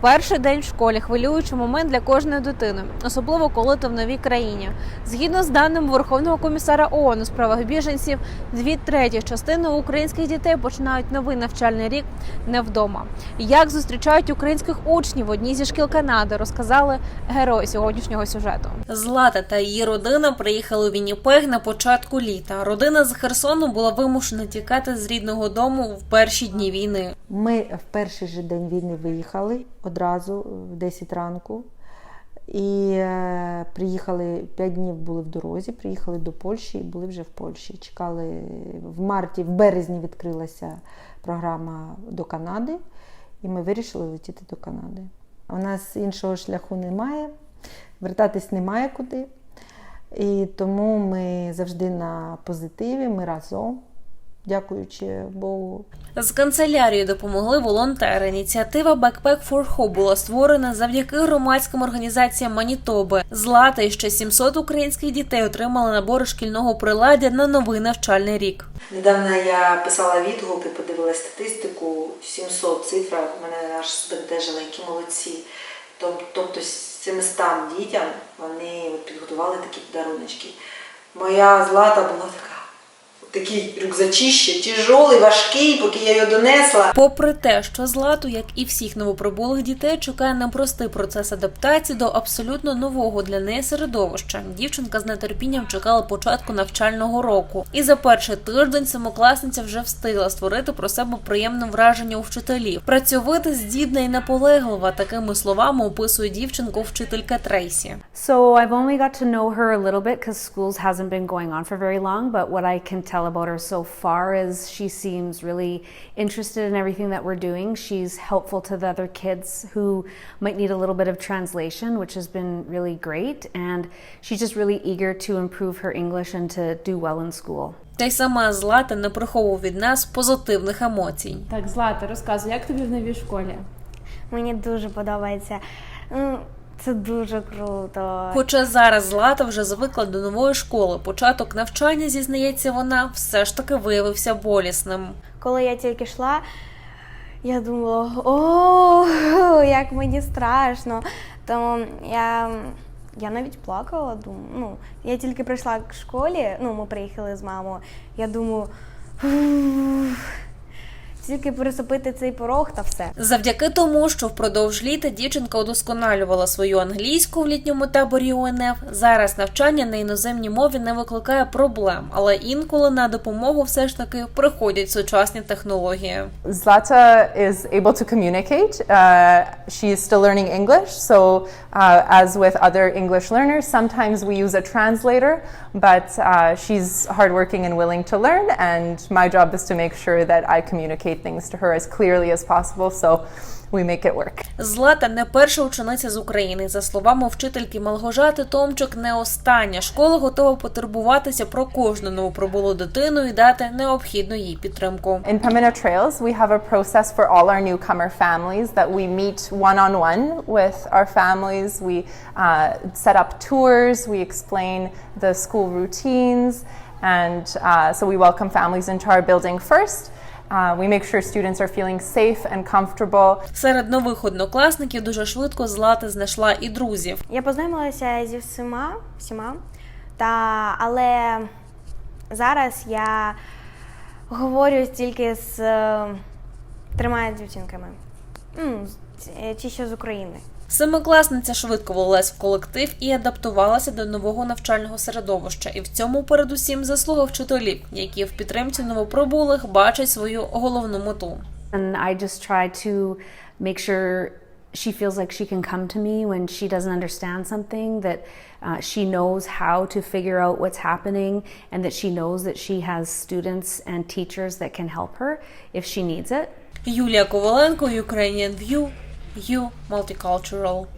Перший день в школі хвилюючий момент для кожної дитини, особливо коли ти в новій країні. Згідно з даними Верховного комісара ООН у справах біженців, дві треті частини українських дітей починають новий навчальний рік не вдома. Як зустрічають українських учнів в одній зі шкіл Канади, розказали герої сьогоднішнього сюжету. Злата та її родина приїхали у Вінніпег на початку літа. Родина з Херсону була вимушена тікати з рідного дому в перші дні війни. Ми в перший же день війни виїхали одразу в 10 ранку. І е, приїхали 5 днів були в дорозі, приїхали до Польщі і були вже в Польщі. Чекали в марті, в березні відкрилася програма до Канади, і ми вирішили летіти до Канади. У нас іншого шляху немає, вертатись немає куди. І тому ми завжди на позитиві, ми разом, дякуючи Богу. З канцелярією допомогли волонтери. Ініціатива Backpack for Hope була створена завдяки громадським організаціям Манітоби. Злата і ще 700 українських дітей отримали набори шкільного приладдя на новий навчальний рік. Недавно я писала відгуки, подивилася статистику, 700 цифра, мене аж збентежила, які молодці. Тоб- Тобто 700 дітям вони підготували такі подаруночки. Моя злата була така, такий рюкзачище, тяжолий, важкий, поки я його донесла. Попри те, що Злату, як і всіх новоприбулих дітей, чекає непростий процес адаптації до абсолютно нового для неї середовища. Дівчинка з нетерпінням чекала початку навчального року, і за перший тиждень самокласниця вже встигла створити про себе приємне враження у вчителів. Працьовита, здібна і наполеглива. Такими словами описує дівчинку вчителька Трейсі. So I've only got to know her a little bit because schools hasn't been going on for very long. But what I can tell about her so far is she seems really interested in everything that we're doing. She's helpful to the other kids who might need a little bit of translation, which has been really great. And she's just really eager to improve her English and to do well in school. Та й сама Злата не приховував від нас позитивних емоцій. Так, Злата, розказуй, як тобі в новій школі? Мені дуже подобається. Це дуже круто. Хоча зараз Злата вже звикла до нової школи, початок навчання, зізнається вона, все ж таки виявився болісним. Коли я тільки йшла, я думала, о, як мені страшно. Тому я, я навіть плакала. Думаю, ну, я тільки прийшла к школі, ну, ми приїхали з мамою. Я думаю, «Ух, тільки переступити цей порог та все. Завдяки тому, що впродовж літа дівчинка удосконалювала свою англійську в літньому таборі УНФ, зараз навчання на іноземній мові не викликає проблем, але інколи на допомогу все ж таки приходять сучасні технології. Zlata is able to communicate. Uh, she's still learning English, so uh, as with other English learners, sometimes we use a translator, but uh, she's hardworking and willing to learn, and my job is to make sure that I communicate things to her as clearly as possible, so we make it work. Злата не перша учениця з України. За словами вчительки Малгожати, Томчик не остання. Школа готова потурбуватися про кожну новоприбулу дитину і дати необхідну їй підтримку. In Pemina Trails, we have a process for all our newcomer families that we meet one on one with our families. We uh, set up tours, we explain the school routines, and uh, so we welcome families into our building first. We make sure students are feeling safe and comfortable. Серед нових однокласників дуже швидко Злата знайшла і друзів. Я познайомилася зі всіма, всіма та, але зараз я говорю тільки з е, трьома дівчинками. З- е, ті, що з України. Семикласниця швидко влилась в колектив і адаптувалася до нового навчального середовища. І в цьому передусім заслуга вчителів, які в підтримці новоприбулих бачать свою головну мету. And I just try to make sure she feels like she can come to me when she doesn't understand something, that uh, she knows how to figure out what's happening, and that she knows that she has students and teachers that can help her if she needs it. Юлія Коваленко, Ukrainian View, You Multicultural.